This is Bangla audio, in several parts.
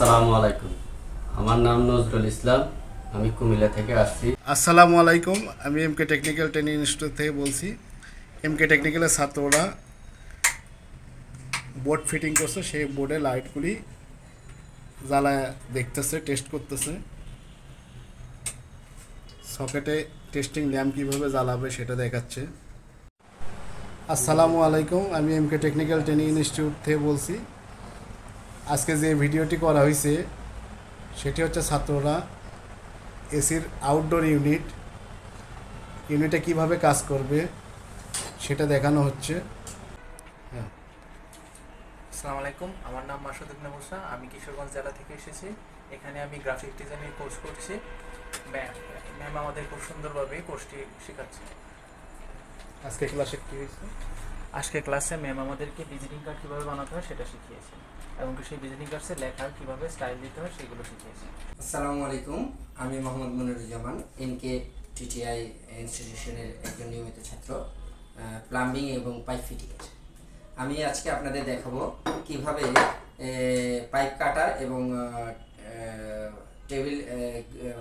আসসালামু আলাইকুম। আমার নাম নজরুল ইসলাম, আমি কুমিল্লা থেকে আসছি। আসসালামু আলাইকুম, আমি এমকে টেকনিক্যাল ট্রেনিং ইনস্টিটিউট থেকে বলছি। এমকে টেকনিক্যালের ছাত্ররা বোর্ড ফিটিং করছে, সেই বোর্ডে লাইটগুলি জ্বালায় দেখতেছে, টেস্ট করতেছে। সকেটে টেস্টিং ল্যাম্প কীভাবে জ্বালাবে সেটা দেখাচ্ছে। আসসালামু আলাইকুম, আমি এমকে টেকনিক্যাল ট্রেনিং ইনস্টিটিউট থেকে বলছি। আজকে যে ভিডিওটি করা হয়েছে সেটি হচ্ছে ছাত্ররা এসির আউটডোর ইউনিট ইউনিটে কীভাবে কাজ করবে সেটা দেখানো হচ্ছে। হ্যাঁ। আসসালামু আলাইকুম আমার নাম মাসুদ ইবনে মুসা আমি কিশোরগঞ্জ জেলা থেকে এসেছি। এখানে আমি গ্রাফিক ডিজাইনের কোর্স করছি। ম্যা- ম্যাম আমাদের খুব সুন্দরভাবে কোর্সটি শেখাচ্ছে। আজকে ক্লাসে কি হয়েছে আজকে ক্লাসে ম্যাম আমাদেরকে ভিজিটিং কার্ড কীভাবে বানাতে হয় সেটা শিখিয়েছে। এবং কি সেই ভিজিটিং কার্ডসে লেখা কীভাবে স্টাইল দিতে হয় সেগুলো শিখিয়েছে। আসসালামু আলাইকুম, আমি মোহাম্মদ মনিরুজ্জামান এমকে টিটিআই ইনস্টিটিউশনের একজন নিয়মিত ছাত্র প্লাম্বিং এবং পাইপ ফিটিং আমি আজকে আপনাদের দেখাবো কীভাবে পাইপ কাটার এবং টেবিল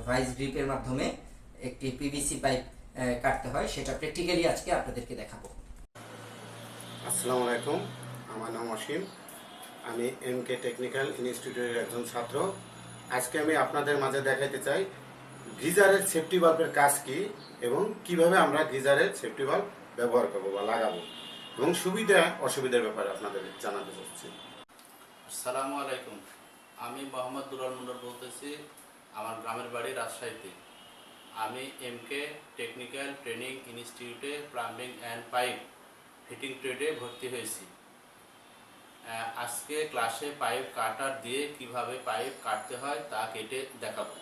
ভাইস গ্রিপের মাধ্যমে একটি পিভিসি পাইপ কাটতে হয়, সেটা প্র্যাকটিক্যালি আজকে আপনাদেরকে দেখাবো। আসসালামু আলাইকুম। আমার নাম অসীম। আমি এম কে টেকনিক্যাল ইনস্টিটিউটের একজন ছাত্র। আজকে আমি আপনাদের মাঝে দেখাইতে চাই, গিজারের সেফটি বাল্বের কাজ কি এবং কীভাবে আমরা গিজারের সেফটি বাল্ব ব্যবহার করব বা লাগাবো এবং সুবিধা, অসুবিধার ব্যাপারে আপনাদের জানাতে চাচ্ছি। আসসালামু আলাইকুম। আমি মোহাম্মদ দুলাল মুন্ডর বলতেছি, আমার গ্রামের বাড়ি রাজশাহীতে। আমি এম কে টেকনিক্যাল ট্রেনিং ইনস্টিটিউটে প্লাম্বিং অ্যান্ড পাইপ ফিটিং ট্রেডে ভর্তি হয়েছি। আজকে ক্লাসে পাইপ কাটার দিয়ে কীভাবে পাইপ কাটতে হয় তা কেটে দেখাবো।